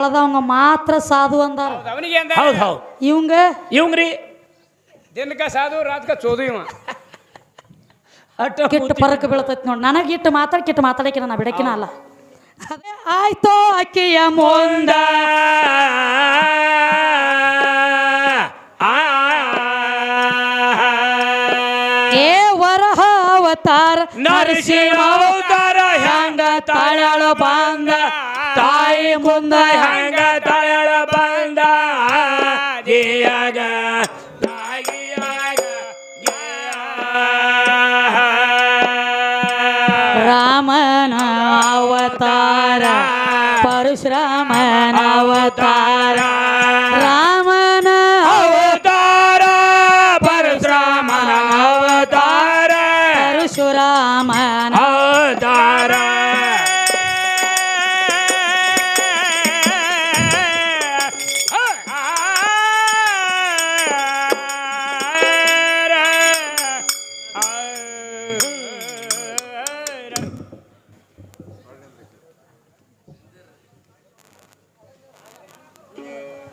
ಅಳದವಂಗ ಮಾತ್ರ ಸಾಧು ಅಂದಾರ. ಹೌದು ಅವನಿಗೆ ಅಂದ ಹೌದು ಹೌದು. ಇವಂಗ? ಇವಂಗ್ರಿ? ದಿನಕ ಸಾಧು ರಾತ್ಕ ಚೋದು ಇವ. ಕೆಟ್ಟ ಪರಕ್ ಬೀಳ್ತೈತಿ ನೋಡಿ. ನನಗೆ ಇಟ್ಟು ಮಾತಾಡಿ ಕೆಟ್ಟ ಮಾತಾಡಕ್ಕೆ ನಾನು ಬಿಡಕಿನ ಅಲ್ಲ. ಅದೇ ಆಯ್ತೋ ಅಕ್ಕಿಯ ಮುಂದ. ಅವತಾರ ಹೆಂಗ ತಾಳಾಳ ಬಾಂಗ ತಾಯಿ ಮುಂದ ಹ್ಯಾಂಗ ತಾಯಳ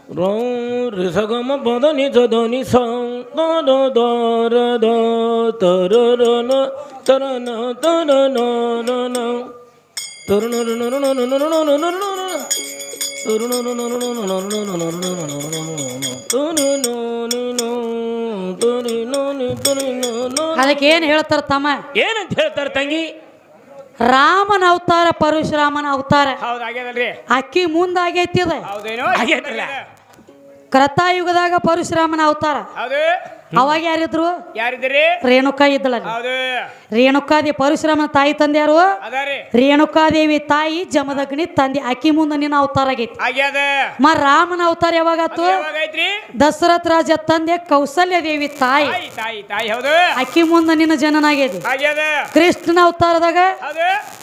ರಿಸಗಮ ಪದ ನಿಜ ಧ್ವನಿ ಸದ ದರ ತರನ ತರನ ತರನ ನನ. ಅದಕ್ಕೆ ಏನು ಹೇಳ್ತಾರ ತಮ್ಮ? ಏನಂತ ಹೇಳ್ತಾರ ತಂಗಿ? ರಾಮನ ಅವತಾರ ಪರಶುರಾಮನ ಅವತಾರ. ಅಕ್ಕಿ ಮುಂದಾಗೈತಿ ಅದ. ಹೌದೇನೋ ಕೃತಾಯುಗದಾಗ ಪರಶುರಾಮನ ಅವತಾರ. ಅವಾಗ ಯಾರಿದ್ರು? ರೇಣುಕಾ ಇದ್ದಳ ರೇಣುಕಾದಿ ಪರಶುರಾಮನ ತಾಯಿ ತಂದೆ ಯಾರು? ರೇಣುಕಾದೇವಿ ತಾಯಿ ಜಮದಗ್ನಿ ತಂದೆ. ಅಕ್ಕಿ ಮುಂದೆ ನಿನ್ನ ಅವತಾರ ಆಗೈತಿ. ಮಾ ರಾಮನ ಅವತಾರ ಯಾವಾಗಾತು ದಶರಥ ರಾಜ ತಂದೆ ಕೌಸಲ್ಯ ದೇವಿ ತಾಯಿ. ಅಕ್ಕಿ ಮುಂದೆ ನಿನ್ನ ಜನನ ಆಗೈತಿ ಕೃಷ್ಣನ ಅವತಾರದಾಗ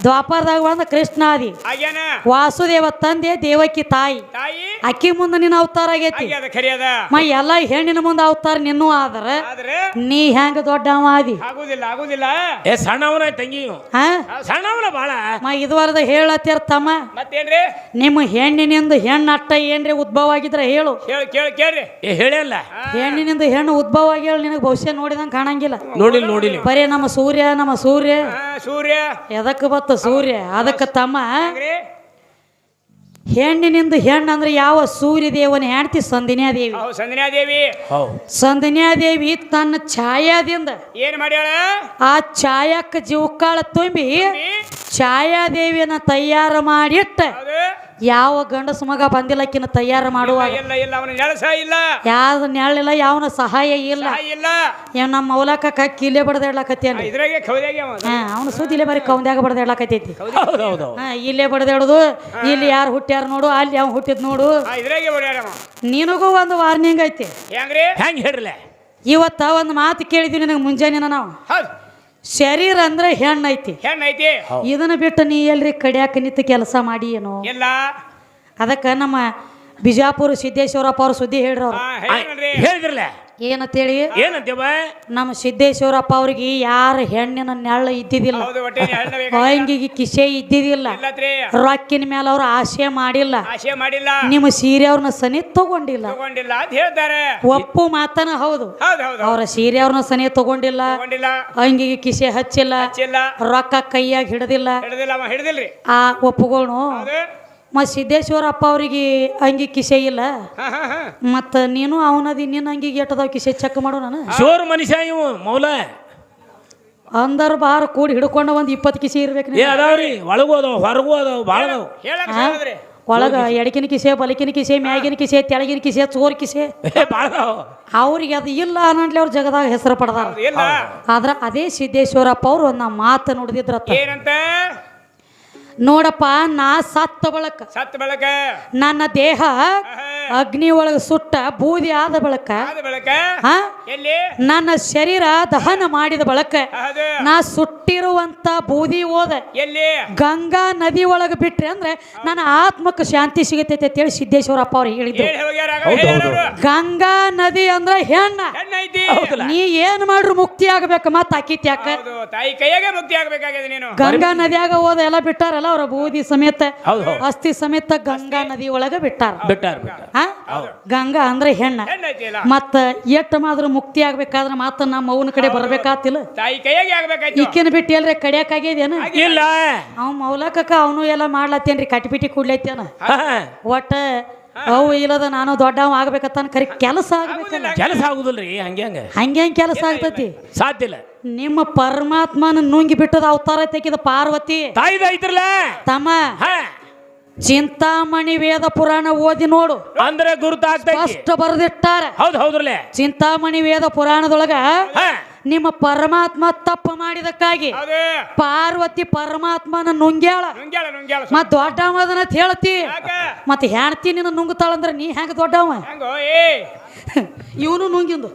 ದ್ವಾಪಾರದಾಗ ಬಂದ ಕೃಷ್ಣಾದಿ. ಆದಿ ವಾಸುದೇವ ತಂದೆ ದೇವಕಿ ತಾಯಿ. ತಾಯಿ. ಅಕ್ಕಿ ಮುಂದೆ ನಿನ್ನ ಅವತಾರ ಆಗೈತಿ. ಮಾ ಎಲ್ಲ ಹೆಣ್ಣಿನ ಮುಂದೆ ಅವತಾರ ನಿನ್ನೂ ಆದ್ರ ಆದ್ರೆ ನೀ ಹೆಂಗ ದೊಡ್ಡವ ಆದಿ? ಆಗುದಿಲ್ಲ ಆಗುದಿಲ್ಲ. ಏ ಸಣ್ಣವನ ತಂಗಿ ಇವ. ಹಾ? ಸಣ್ಣವನ ಬಾಳ. ಮ ಇದುವರೆದ ಹೇಳತ್ತಿರ ತಮ್ಮ. ಮತ್ತೇನ್ರಿ? ನಿಮ್ಮ ಹೆಣ್ಣಿನಿಂದ ಹೆಣ್ಣು ಅಟ್ಟ ಏನ್ರಿ ಉದ್ಭವ ಆಗಿದ್ರೆ ಹೇಳು. ಕೇಳಿ ಕೇಳಿ ಕೇಳ್ರಿ. ಏ ಹೇಳಲ್ಲ ಹೆಣ್ಣಿನಿಂದ ಹೆಣ್ಣು ಉದ್ಭವ ಆಗಿ ಹೇಳಿ ನಿನಗೆ ಭವಿಷ್ಯ ನೋಡಿದಂಗೆ ಕಾಣಂಗಿಲ್ಲ. ನೋಡಿಲ್ಲ ನೋಡಿಲ್ಲ ಬರೀ ನಮ್ಮ ಸೂರ್ಯ ನಮ್ಮ ಸೂರ್ಯ. ಹಾ ಸೂರ್ಯ. ಎದಕ್ಕೆ ಬತ್ತ ಸೂರ್ಯ? ಅದಕ್ಕೆ ತಮ್ಮ. ಹೆಣ್ಣಿನಿಂದ ಹೆಣ್ಣು ಅಂದ್ರೆ ಯಾವ ಸೂರ್ಯ ದೇವನ ಹೆಂಡತಿ ಸಂದಿನ್ಯಾದೇವಿ? ಹೌದು ಸಂಜನಾದೇವಿ ಹೌದು. ಸಂಧಿನ್ಯಾದೇವಿ ತನ್ನ ಛಾಯಾದಿಂದ ಏನ್ ಮಾಡ್ಯಾಳ? ಆ ಛಾಯಕ್ಕ ಜೀವಕಾಳ ತುಂಬಿ ಛಾಯಾದೇವಿಯನ್ನ ತಯಾರು ಮಾಡಿಟ್ಟ ಹೌದು. ಯಾವ ಗಂಡಸ ಮಗ ಬಂದಿಲ್ಲಕ್ಕಿನ ತಯಾರು ಮಾಡುವಾಗ? ಇಲ್ಲ ಇಲ್ಲ ಅವನ ನೆಲಸ ಇಲ್ಲ. ಯಾವ ನೆರಳಿಲ್ಲ ಯಾವನ ಸಹಾಯ ಇಲ್ಲ. ಸಹಾಯ ಇಲ್ಲ. ಏನ್ ನಮ್ಮ ಮೌಲಕ ಕಕ್ಕಿ ಬಡ್ದ ಇಡ್ಲಕತ್ತೇನ್ರಿ ಇದ್ರಾಗೆ ಅವನು ಅವ. ಅವನು ಸುದ್ದಿಲೆ ಬರೀ ಕೌಂದ್ಯಾಗ ಬಡ್ದ ಇಡ್ಲಕತ್ತೈತಿ ಹೌದು. ಹಾ ಇಲ್ಲೇ ಬಡ್ದಾಡೋದು ಇಲ್ಲಿ ಯಾರು ಹುಟ್ಟ್ಯಾರ ನೋಡು ಅಲ್ಲಿ ಯಾವ ಹುಟ್ಟಿದ್ ನೋಡು. ಇದ್ರಾಗೆ ನಿನಗೂ ಒಂದು ವಾರ್ನಿಂಗ್ ಐತಿ. ಹೆಂಗ್ರಿ? ಹೆಂಗ್ ಹೇಳ್ರಲ್ಲ ಇವತ್ತ ಒಂದು ಮಾತು ಕೇಳಿದ್ವಿ ನಿನಗೆ ಮುಂಜಾನೆ ನಾವು ಹೌದು. ಶರೀರ ಅಂದ್ರೆ ಹೆಣ್ಣು ಐತಿ ಹೆಣ್ಣು ಐತಿ ಇದನ್ನ ಬಿಟ್ಟು ನೀ ಎಲ್ರಿ ಕಡಿಯಾಕ ನಿಂತ ಕೆಲಸ ಮಾಡಿ ಏನು? ಇಲ್ಲ. ಅದಕ್ಕೆ ನಮ್ಮ ಬಿಜಾಪುರ ಸಿದ್ದೇಶ್ವರಪ್ಪ ಅವ್ರ ಸುದ್ದಿ ಹೇಳ್ರಿ ಅವ್ರು. ಹೇಳಿದ್ರಲ್ಲ? ಏನಂತೇಳಿ? ಏನಂತ ನಮ್ಮ ಸಿದ್ದೇಶ್ವರಪ್ಪ ಅವ್ರಿಗೆ ಯಾರ ಹೆಣ್ಣಿನ ನೆಳ್ಳ ಇದ್ದಿದ್ದಿಲ್ಲ. ಅಂಗಿಗೆ ಕಿಸೆ ಇದ್ದಿದ್ದಿಲ್ಲ. ರೊಕ್ಕಿನ ಮೇಲೆ ಅವ್ರು ಆಸೆ ಮಾಡಿಲ್ಲ. ಮಾಡಿಲ್ಲ. ನಿಮ್ಮ ಸೀರೆ ಅವ್ರನ್ನ ಸನಿ ತಗೊಂಡಿಲ್ಲ. ತಗೊಂಡಿಲ್ಲ ಅಂತ ಹೇಳ್ತಾರೆ. ಒಪ್ಪು ಮಾತನ ಹೌದು. ಅವರ ಸೀರೆ ಅವ್ರನ್ನ ಸನಿ ತಗೊಂಡಿಲ್ಲ. ಹಂಗಿಗೆ ಅಂಗಿಗೆ ಕಿಸೆ ಹಚ್ಚಿಲ್ಲ. ರೊಕ್ಕ ಕೈಯಾಗ ಹಿಡದಿಲ್ಲ. ಆ ಒಪ್ಪುಗಳು ಮತ್ತು ಸಿದ್ದೇಶ್ವರಪ್ಪ ಅವ್ರಿಗೆ ಅಂಗಿ ಕಿಸೆ ಇಲ್ಲ. ಹಾ ಹಾ ಹಾ. ಮತ್ತು ನೀನು ಅವನದಿ ನಿನ್ನ ಅಂಗಿಗೆ ಎಟ್ಟದಾವ ಕಿಸೆ ಚೆಕ್ ಮಾಡು ನಾನು. ಜೋರ್ ಮನುಷ್ಯ ಇವು ಮೌಲ. ಅಂದರ್ ಬಾರ ಕೂಡಿ ಹಿಡ್ಕೊಂಡು ಒಂದು ಇಪ್ಪತ್ತು ಕಿಸೆ ಇರ್ಬೇಕು ಏ ಅದಾವ್ರಿ ಒಳಗೂ ಅದಾವ ಹೊರಗೂ ಅದಾವ ಭಾಳ ಅದಾವ. ಒಳಗ ಎಡಕಿನ ಕಿಸೆ ಬಲಕಿನ ಕಿಸೆ ಮ್ಯಾಗಿನ ಕಿಸೆ ತೆಳಗಿನ ಕಿಸೆ ಚೋರ್ ಕಿಸೆ. ಏ ಭಾಳ ಅದಾವ. ಅವ್ರಿಗೆ ಅದು ಇಲ್ಲ ಅನ್ನಂಟ್ಲೆ ಅವ್ರ ಜಗದಾಗ ಹೆಸರು ಪಡೆದಾರ. ಇಲ್ಲ. ಆದ್ರ ಅದೇ ಸಿದ್ದೇಶ್ವರಪ್ಪ ಅವ್ರು ಒಂದು ಮಾತು ನುಡಿದಿದ್ರತ್ತ. ಏನಂತ? ನೋಡಪ್ಪ ನಾ ಸತ್ತ ಬಳಕ ಸತ್ತ ಬೆಳಕ? ನನ್ನ ದೇಹ ಅಗ್ನಿ ಒಳಗೆ ಸುಟ್ಟ ಬೂದಿ ಆದ ಬಳಕ ನನ್ನ ಶರೀರ ದಹನ ಮಾಡಿದ ಬಳಕ ನಾ ಸುಟ್ಟಿರುವಂತ ಬೂದಿ ಓದ ಎಲ್ಲಿ? ಗಂಗಾ ನದಿ ಒಳಗೆ ಬಿಟ್ರೆ ಅಂದ್ರೆ ನನ್ನ ಆತ್ಮಕ್ಕೆ ಶಾಂತಿ ಸಿಗತೈತೆ ಅಂತೇಳಿ ಸಿದ್ದೇಶ್ವರಪ್ಪ ಅವ್ರು ಹೇಳಿದ್ರು. ಗಂಗಾ ನದಿ ಅಂದ್ರೆ ಹೆಣ್ಣ. ಹೆಣ್ಣೈತಿ ನೀ ಏನ್ ಮಾಡ್ರು ಮುಕ್ತಿ ಆಗ್ಬೇಕು ಮತ್ತ ಅಕ್ಕಿತ್ ಯಾಕ? ಹೌದು ತಾಯಿ ಕೈಯಾಗೆ ಮುಕ್ತಿ ಆಗ್ಬೇಕಾಗಿದೆ ನೀನು. ಗಂಗಾ ನದಿಯಾಗ ಹೋದ ಎಲ್ಲ ಬಿಟ್ಟಾರಲ್ಲ ಅವ್ರ ಬೂದಿ ಸಮೇತ? ಅಸ್ಥಿ ಸಮೇತ ಗಂಗಾ ನದಿ ಒಳಗೆ ಬಿಟ್ಟಾರ. ಬಿಟ್ಟಾರ? ಗಂಗಾ ಅಂದ್ರೆ ಹೆಣ್ಣ. ಹೆಣ್ಣೈತಿ ಅಲ್ಲ. ಮತ್ತ ಎಟ್ಟ ಮಾತ್ರ ಮುಕ್ತಿ ಆಗ್ಬೇಕಾದ್ರೆ ಮಾತನ್ನ ನಮ್ಮ ಅವನ ಕಡೆ ಬರ್ಬೇಕಾತಿಲ್ಲ. ತಾಯಿ ಕೈಯಾಗಿ ಆಗ್ಬೇಕಾಯ್ತು. ಈಕಿನ ಬಿಟ್ಟು ಎಲ್ರೆ ಕಡಿಯಾಕಾಗ್ಯದೇನ ಇಲ್ಲ. ಅವ್ ಮೌಲಕಕ್ಕ ಅವನು ಎಲ್ಲ ಮಾಡ್ಲತ್ತೇನ್ರಿ ಕಟ್ಟಿಬಿಟ್ಟಿ ಕುಡ್ಲೈತೇನ? ಹಾ, ಒಟ್ಟ ಅವು ಇಲ್ಲದ ನಾನು ದೊಡ್ಡವ ಆಗ್ಬೇಕತ್ತಾನ ಕರಿ ಕೆಲಸ ಆಗ್ಬೇಕಲ್ಲ. ಕೆಲಸ ಆಗುದಿಲ್ರಿ ಹಂಗೆ ಹಂಗೇಂಗೆ ಹೆಂಗ್ ಕೆಲಸ ಆಗ್ತೈತಿ. ಸಾಧ್ಯ ಇಲ್ಲ. ನಿಮ್ಮ ಪರಮಾತ್ಮನ ನುಂಗಿ ಬಿಟ್ಟದ ಅವತಾರ ತೆಗೆದ ಪಾರ್ವತಿ. ತಾಯಿದ ಐತ್ರಲ್ಲ ತಮ್ಮ ಹಾ. ಚಿಂತಾಮಣಿ ವೇದ ಪುರಾಣ ಓದಿ ನೋಡು. ಅಂದ್ರೆ ಗುರುತಾಗ್ತೈತಿ. ಬರೆದಿಟ್ಟಾರೆ. ಹೌದು ಹೌದ್ರಲ್ಲೇ. ಚಿಂತಾಮಣಿ ವೇದ ಪುರಾಣದೊಳಗ ನಿಮ್ಮ ಪರಮಾತ್ಮ ತಪ್ಪು ಮಾಡಿದಕ್ಕಾಗಿ ಪಾರ್ವತಿ ಪರಮಾತ್ಮನ ನುಂಗ್ಯಾಳ. ಮತ್ ದೊಡ್ಡವ ಅದನ್ನ ಹೇಳ್ತಿ. ಮತ್ ಹೆಣ್ತಿ ನಿನ್ನ ನುಂಗ್ತಾಳಂದ್ರ ನೀ ಹೆಂಗ ದೊಡ್ಡವ? ಇವನು ನುಂಗಿಂದು.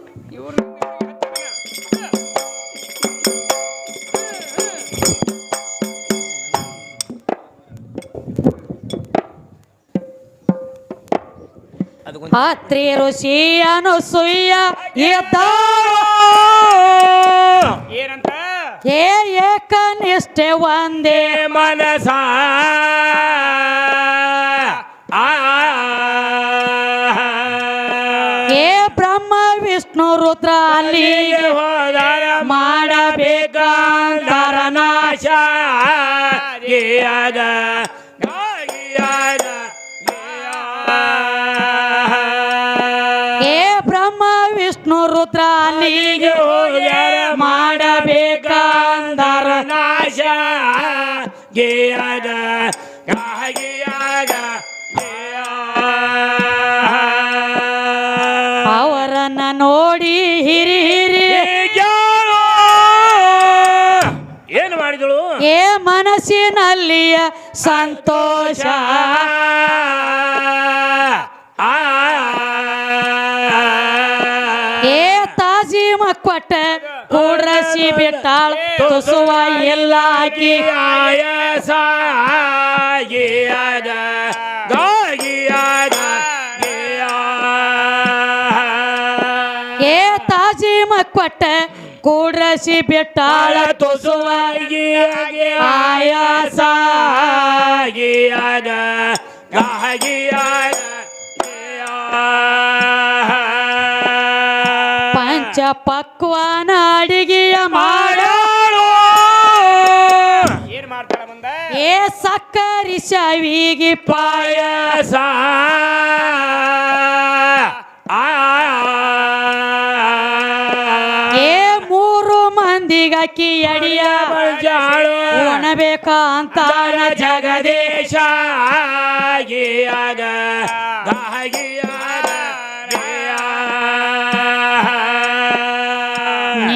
ಅತ್ರಿ ಋಷಿ ಅನುಸೂಯ ಇದ್ದಾಳು. ಏನಂತ? ಏ ಏಕನಿಷ್ಠೆ ಒಂದೇ ಮನಸ. ಆ. ಏ ಬ್ರಹ್ಮ ವಿಷ್ಣು ರುದ್ರ ಅಲ್ಲಿಗೆ ಹೋದರ ಮಾಡಬೇಕಾದರ ನಾಶ. ಏ ಗೀಯಾಗ ರುದ್ರ ಅಲ್ಲಿಗೆ ಹೋಗ್ಯಾರ ಮಾಡಬೇಕಂದಾರ ನಾಶ ಗೇಯದ ಗೀಯಾಗ. ಅವರನ್ನ ನೋಡಿ ಹಿರಿ ಹಿರಿ ಏನು ಮಾಡಿದಳು? ಏ ಮನಸ್ಸಿನಲ್ಲಿಯ ಸಂತೋಷ. ಮಕ್ಕೊಟ್ಟ ಕೂಡ್ರಸಿ ಬಿಟ್ಟಾಳ ತುಸುವ ಎಲ್ಲ ಆಕಿ. ಆಯಸ ಗೀಯಾಗ ಗಾಗಿಯಾಗ ಏ ತಾಜಿ ಮಕ್ಕೊಟ್ಟ ಕೂಡ್ರಸಿ ಬಿಟ್ಟಾಳ ತುಸುವ ಆಯಾಸ. ಗೀಯಾಗ ಪಕ್ವಾನ ಅಡಿಗೆಯ ಮಾಡ ಮಾಡಾಳು ಏನ್ ಮಾಡ್ತಾಳ ಮುಂದ ಏ ಸಕ್ಕರಿ ಶವಿಗೆ ಪಾಯಸ ಏ ಮೂರು ಮಂದಿಗಕ್ಕಿ ಅಡಿಯ ಜಾಳು ಉಣಬೇಕ ಅಂತಾಳ ಜಗದೇಶ ಗೀಯಾಗ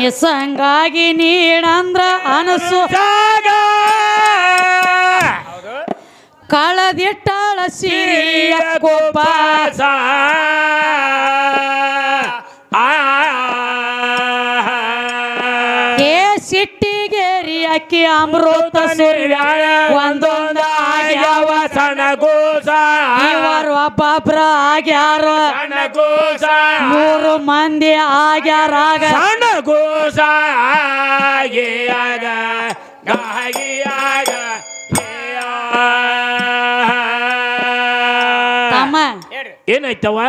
ನಿಸಂಗಾಗಿ ನೀಡಂದ್ರ ಅನಸು. ಜಾಗ. ಹೌದು. ಕಳದಿಟ್ಟಾಳ ಸಿರಿಯ ಕೋಪ. ಕೋಪಾಸ ಏ ಸಿಟ್ಟಿಗೇರಿ ಅಕ್ಕಿ ಅಮೃತ ಸುರ್ಯಾಳ ಒಂದೊಂದ ಒಬ್ಬೊಬ್ರ ಆಗ್ಯಾರ. ಮೂರು ಮಂದಿ ಆಗ್ಯಾರ ಸಣ್ಣ ಗೋಸ ಆಗ ತಮ್ಮ. ಹೇಳ್ರಿ. ಏನಾಯ್ತವ?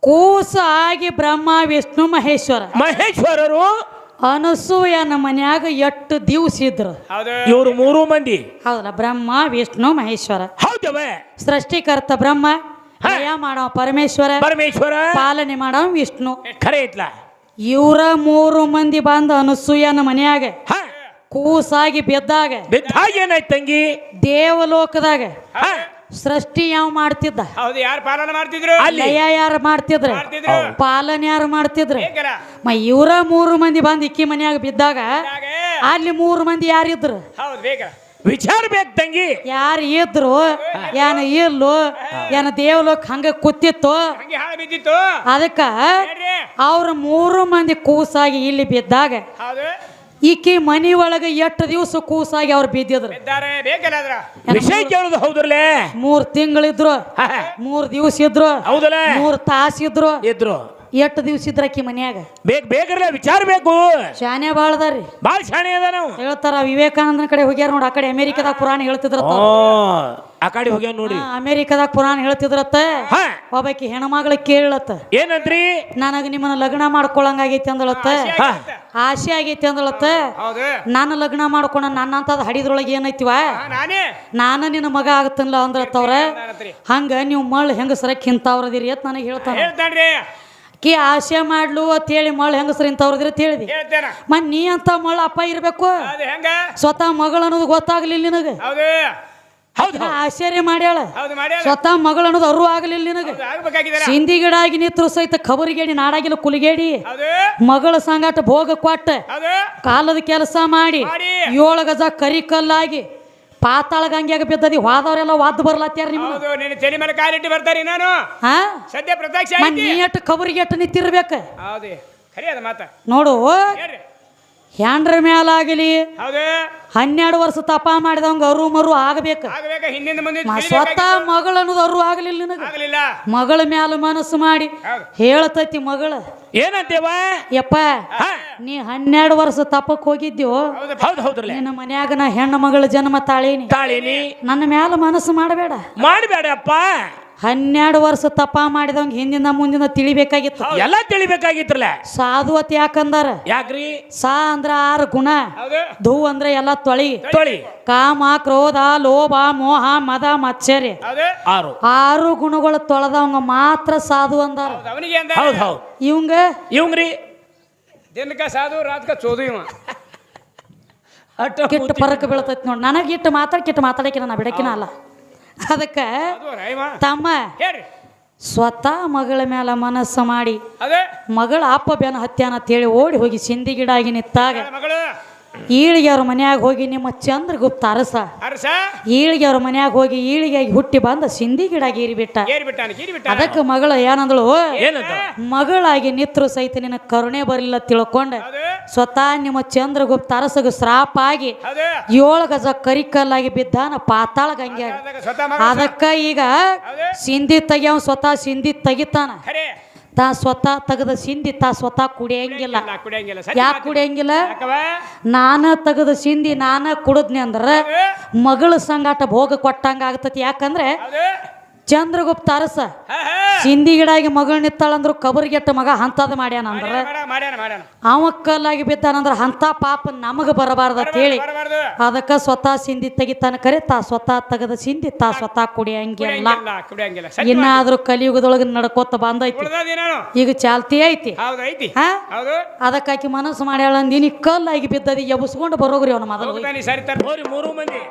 ಕೂಸ ಆಗಿ ಬ್ರಹ್ಮ ವಿಷ್ಣು ಮಹೇಶ್ವರ. ಮಹೇಶ್ವರರು ಅನಸೂಯನ ಮನ್ಯಾಗ ಎಷ್ಟು ದಿವ್ಸ ಇದ್ರು? ಹೌದು. ಇವರು ಮೂರು ಮಂದಿ. ಹೌದಲ್ಲ ಬ್ರಹ್ಮ ವಿಷ್ಣು ಮಹೇಶ್ವರ. ಹೌದವ. ಸೃಷ್ಟಿಕರ್ತ ಬ್ರಹ್ಮ ಹಯ ಮಾಡವ ಪರಮೇಶ್ವರ. ಪರಮೇಶ್ವರ. ಪಾಲನೆ ಮಾಡವ ವಿಷ್ಣು. ಖರೆ ಐತ್ಲ ಇವರ ಮೂರು ಮಂದಿ ಬಂದ ಅನಸೂಯನ ಮನ್ಯಾಗ. ಕೂಸಾಗಿ ಬಿದ್ದಾಗ. ಬಿದ್ದಾಗ ಏನಾಯ್ತು ತಂಗಿ? ದೇವಲೋಕದಾಗ. ಹ. ಸೃಷ್ಟಿ ಯಾವ ಮಾಡ್ತಿದ್ದ? ಹೌದು ಯಾರು ಪಾಲನೆ ಮಾಡ್ತಿದ್ರು? ಲಯ ಯಾರು ಮಾಡ್ತಿದ್ರ? ಮಾಡ್ತಿದ್ರು. ಪಾಲನೆ ಯಾರು ಮಾಡ್ತಿದ್ರ? ಬೇಕಲ್ಲ ಮ ಇವರ ಮೂರು ಮಂದಿ ಬಂದು ಇಕ್ಕಿ ಮನ್ಯಾಗ ಬಿದ್ದಾಗ ಹಾಗೆ ಅಲ್ಲಿ ಮೂರು ಮಂದಿ ಯಾರಿದ್ರು? ಹೌದು ವಿಚಾರ ಬೇಕು ತಂಗಿ. ಯಾರು ಇದ್ರು? ಏನ ಇಲ್ಲೋ? ಏನ ದೇವ್ಲೋಕ್ ಹಂಗ ಕೂತಿತ್ತು? ಹಂಗೆ ಹಾಳು ಬಿದ್ದಿತ್ತು. ಅದಕ್ಕ ಹೇಳ್ರಿ. ಅವ್ರ ಮೂರು ಮಂದಿ ಕೂಸಾಗಿ ಇಲ್ಲಿ ಬಿದ್ದಾಗ ಹೌದು. ಈಕಿ ಮನಿ ಒಳಗ ಎಷ್ಟು ದಿವಸ ಕೂಸಾಗಿ ಅವ್ರು ಬಿದ್ದಿದ್ರು. ವಿಷಯ ಕೇಳುದು ಹೌದ್ರಲ್ಲೇ? ಮೂರ್ ತಿಂಗಳಿದ್ರು ಮೂರ್ ದಿವಸ ಇದ್ರು. ಹೌದಲ್ಲ? ಮೂರ್ ತಾಸು ಇದ್ರು. ಇದ್ರು. ಎಷ್ಟು ದಿವಸ ಇದ್ರ ಆಕಿ ಮನ್ಯಾಗ? ಬೇಕ್ ಬೇಕ್ರಲ್ಲ ವಿಚಾರ ಬೇಕು. ಶಾನೆ ಬಾಳದಾರಿ ಬಾಳ ಶಾಣೆ ಅದ ನಾವು ಹೇಳ್ತಾರ ವಿವೇಕಾನಂದನ ಕಡೆ ಹೋಗ್ಯಾರ ನೋಡಿ ಆ ಕಡೆ ಅಮೆರಿಕದಾಗ ಪುರಾಣ ಹೇಳ್ತಿದ್ರತ್ತ ಓ. ಆ ಕಡೆ ಹೋಗ್ಯಾವ ನೋಡ್ರಿ ಹಾ, ಅಮೆರಿಕದಾಗ ಪುರಾಣ ಹೇಳ್ತಿದ್ರತ್ತ? ಹಾ. ಒಬ್ಬಾಕಿ ಹೆಣ್ಮಗಳ ಕೇಳತ್ತ ಏನಂತ್ರಿ? ನನಗ ನಿಮ್ಮನ್ನ ಲಗ್ನ ಮಾಡ್ಕೊಳಂಗಾಗೈತಿ ಅಂದಳತ್ತ. ಹಾ ಆಸೆ ಆಗೈತಿ ಅಂದಳತ್ತ. ಹೌದು. ನಾನು ಲಗ್ನ ಮಾಡ್ಕೊಂಡ ನನ್ನಂತದ್ ಹಡಿದ್ರೊಳಗೆ ಏನೈತಿವ? ನಾನು ನಾನೇ. ನಾನ ನಿನ್ನ ಮಗ ಆಗತ್ತಲ್ಲ ಅಂದ್ರತ್ತವ್ರ. ನಾನತ್ರಿ. ಹಂಗ ನೀವು ಮಳ್ ಹೆಂಗಸರ ಇಂಥವ್ರದಿರಿ ಅಂತ ನನಗೆ ಹೇಳ್ತಾರೆ ಹೇಳ್ತಾನ್ರಿ. ಕಿ ಆಸೆ ಮಾಡ್ಲು ಅಂತ ಹೇಳಿ ಮಳ್ ಹೆಂಗಸರ ಇಂಥವ್ರದಿರಿ ಅಂತ ಹೇಳಿದಿ. ಹೇಳ್ತೇನ. ಮತ್ ನೀ ಅಂತ ಮಳ್ ಅಪ್ಪ ಇರ್ಬೇಕು. ಅದು ಹೆಂಗ? ಸ್ವತಃ ಮಗಳು ಅನ್ನೋದು ಗೊತ್ತಾಗ್ಲಿಲ್ಲ ನಿನಗೆ. ಹೌದು. ಆಶ್ಚರ್ಯ ಮಾಡ್ಯಾಳ. ಸ್ವತಃ ಮಗಳು ಅನ್ನೋದು ಅರು ಆಗಲಿಲ್ಲ ನಿನಗೆ. ಸಿಂಧಿ ಗಿಡ ಆಗಿ ನಿತ್ರು ಸಹಿತ ಖಬರಿಗೇಡಿ ನಾಡಾಗಿಲ್ಲ ಕುಲಿಗೇಡಿ. ಮಗಳ ಸಂಗಾಟ ಭೋಗ ಕೊಟ್ಟ. ಕಾಲದ ಕೆಲಸ ಮಾಡಿ. ಏಳು ಗಜ ಕರಿ ಕಲ್ಲಾಗಿ. ಪಾತಾಳ ಗಂಗ್ಯಾಗ ಬಿದ್ದದಿ ಹೋದವರೆಲ್ಲ ವಾದ ಬರ್ಲತ್ತಾರ ನಿಮ್ಮ ಹೌದು ನಿನ್ನ ತಲೆ ಮೇಲೆ ಕಾಲಿಟ್ಟು ಬರ್ತಾರಿ ನಾನು. ಹಾ? ಸದ್ಯ ಪ್ರತ್ಯಕ್ಷ ಮನ್ ಐತಿ ನೀ ಎಟ್ಟು ಖಬರಿಗೆ ಎಟ್ಟು ನಿಂತಿರ್ಬೇಕ ನೋಡು. ಹ್ಯಾಂಡ್ರ ಮ್ಯಾಲಾಗಲಿ. ಹನ್ನೆರಡು ವರ್ಷ ತಪ ಮಾಡಿದವಂಗ ಅರು ಮರು ಆಗಬೇಕು. ಸ್ವತಃ ಮಗಳು ಅನ್ನೋದು ಅರು ಆಗಲಿಲ್ಲ ನಿನಗ. ಮಗಳ ಮ್ಯಾಲ ಮನಸ್ಸು ಮಾಡಿ ಹೇಳತೈತಿ ಮಗಳ. ಏನಂತೇವ? ಯಪ್ಪ ನೀ ಹನ್ನೆರಡು ವರ್ಷ ತಪಕ್ ಹೋಗಿದ್ಯೋ? ನಿನ್ನ ಮನ್ಯಾಗ ನಾ ಹೆಣ್ಣು ಮಗಳ ಜನ್ಮ ತಾಳೀನಿ. ತಾಳಿನಿ. ನನ್ನ ಮ್ಯಾಲ ಮನಸ್ಸು ಮಾಡಬೇಡ. ಮಾಡಬೇಡಪ್ಪ. ಹನ್ನೆರಡು ವರ್ಷ ತಪ ಮಾಡಿದವಂಗ ಹಿಂದಿನ ಮುಂದಿನ ತಿಳಿಬೇಕಾಗಿತ್ತು. ಎಲ್ಲ ತಿಳಿಬೇಕಾಗಿತ್ರಲ್ಲ ಸಾಧುವತ್ ಯಾಕಂದಾರ ಯಾಕ್ರಿ? ಸಾ ಅಂದ್ರ ಆರು ಗುಣ. ಹೌದು. ಧೂ ಅಂದ್ರೆ ಎಲ್ಲ ತೊಳಿ. ತೊಳಿ. ಕಾಮ ಕ್ರೋಧ ಲೋಭ ಮೋಹ ಮದ ಮಚ್ಚರಿ. ಆರು. ಆರು ಗುಣಗಳು ತೊಳೆದವಂಗ ಮಾತ್ರ ಸಾಧು ಅಂದಾರ. ಹೌದು ಅವನಿಗೆ ಅಂದ ಹೌದು ಹೌದು. ಇವಂಗ? ಇವಂಗ್ರಿ? ದಿನಕ ಸಾಧು ರಾತ್ಕ ಚೋದು ಇವ. ಕೆಟ್ಟ ಪರಕ್ ಬೀಳ್ತೈತಿ ನೋಡಿ. ನನಗೆ ಇಟ್ಟು ಮಾತಾಡ್ ಕಿಟ್ಟು ಮಾತಾಡಕ್ಕೆ ನಾ ಬಿಡಕಿನ ಅಲ್ಲ. ಅದಕ್ಕೆ ತಮ್ಮ ಸ್ವತಃ ಮಗಳ ಮೇಲೆ ಮನಸ್ಸು ಮಾಡಿ ಮಗಳ ಅಪ್ಪ ಬೆನ ಹತ್ಯಾನ ಅಂತೇಳಿ ಓಡಿ ಹೋಗಿ ಸಿಂಧಿ ಗಿಡ ಆಗಿ ನಿಂತಾಗ ಮಗಳು ಈಳಿಗೆ ಮನ್ಯಾಗ ಹೋಗಿ ನಿಮ್ಮ ಚಂದ್ರಗುಪ್ತ ಅರಸ. ಅರಸ? ಈಳಿಗೆ ಅವ್ರ ಮನ್ಯಾಗ ಹೋಗಿ ಈಳಿಗೆಯಾಗಿ ಹುಟ್ಟಿ ಬಂದ ಸಿಂಧಿ ಗಿಡ ಗೀರಿಬಿಟ್ಟ. ಅದಕ್ಕೆ ಮಗಳು ಏನಂದಳು? ಮಗಳಾಗಿ ನಿತ್ರು ಸಹಿತ ನಿನ್ನ ಕರುಣೆ ಬರಲಿಲ್ಲ ತಿಳ್ಕೊಂಡ. ಸ್ವತಃ ನಿಮ್ಮ ಚಂದ್ರಗುಪ್ತ ಅರಸಗ ಶ್ರಾಪ ಆಗಿ ಏಳು ಗಜ ಕರಿಕಲ್ಲಾಗಿ ಬಿದ್ದಾನ ಪಾತಾಳ ಗಂಗೆ. ಅದಕ್ಕ ಈಗ ಸಿಂಧಿ ತೆಗಿಯವ್ ಸ್ವತಃ ಸಿಂಧಿ ತೆಗಿತಾನ. ತಾ ಸ್ವತಃ ತೆಗೆದ ಸಿಂದಿ ತಾ ಸ್ವತಃ ಕುಡಿಯಂಗಿಲ್ಲ. ಯಾಕೆ ಕುಡಿಯಂಗಿಲ್ಲ? ಯಾಕವ ನಾನ ತೆಗೆದ ಸಿಂದಿ ನಾನ ಕುಡದ್ನಿ ಅಂದ್ರ ಮಗಳ ಸಂಗಾಟ ಭೋಗ ಕೊಟ್ಟಂಗ ಆಗ್ತತಿ. ಯಾಕಂದ್ರೆ ಹೌದು. ಚಂದ್ರಗುಪ್ತ ಅರಸ. ಸಿಂಧಿ ಗಿಡಾಗಿ ಮಗಳು ನಿತ್ತಾಳಂದ್ರು ಕಬರಿಗೆಟ್ಟ ಮಗ ಹಂತದ ಮಾಡ್ಯಾನಂದ್ರ ಮಾಡ್ಯಾನ ಅಂದ್ರೆ ಅವ ಕಲ್ಲಾಗಿ ಬಿದ್ದಾನಂದ್ರ ಹಂತ ಪಾಪ ನಮಗ ಬರಬಾರ್ದ ಹೇಳಿ. ಅದಕ್ಕ ಸ್ವತಃ ಸಿಂಧಿ ತೆಗಿತಾನ ಕರೆ ತಾ ಸ್ವತಃ ತೆಗದ ಸಿಂಧಿ ತಾ ಸ್ವತಃ ಕುಡಿಯಂಗಿಲ್ಲ. ಇನ್ನಾದ್ರೂ ಕಲಿಯುಗದೊಳಗ ನಡ್ಕೋತ ಬಂದೈತಿ. ಈಗ ಚಾಲ್ತಿ ಐತಿ. ಹೌದು ಐತಿ. ಹಾ? ಹೌದು. ಅದಕ್ಕಾಕಿ ಮನಸ್ಸು ಮಾಡ್ಯಾಳ ಅಂದಿನಿ ಕಲ್ಲಾಗಿ ಬಿದ್ದದಿ ಎಬ್ಸ್ಕೊಂಡು ಬರೋಗ್ರಿ ಅವನ ಮೊದಲು. ಮೂರು ಮಂದಿ.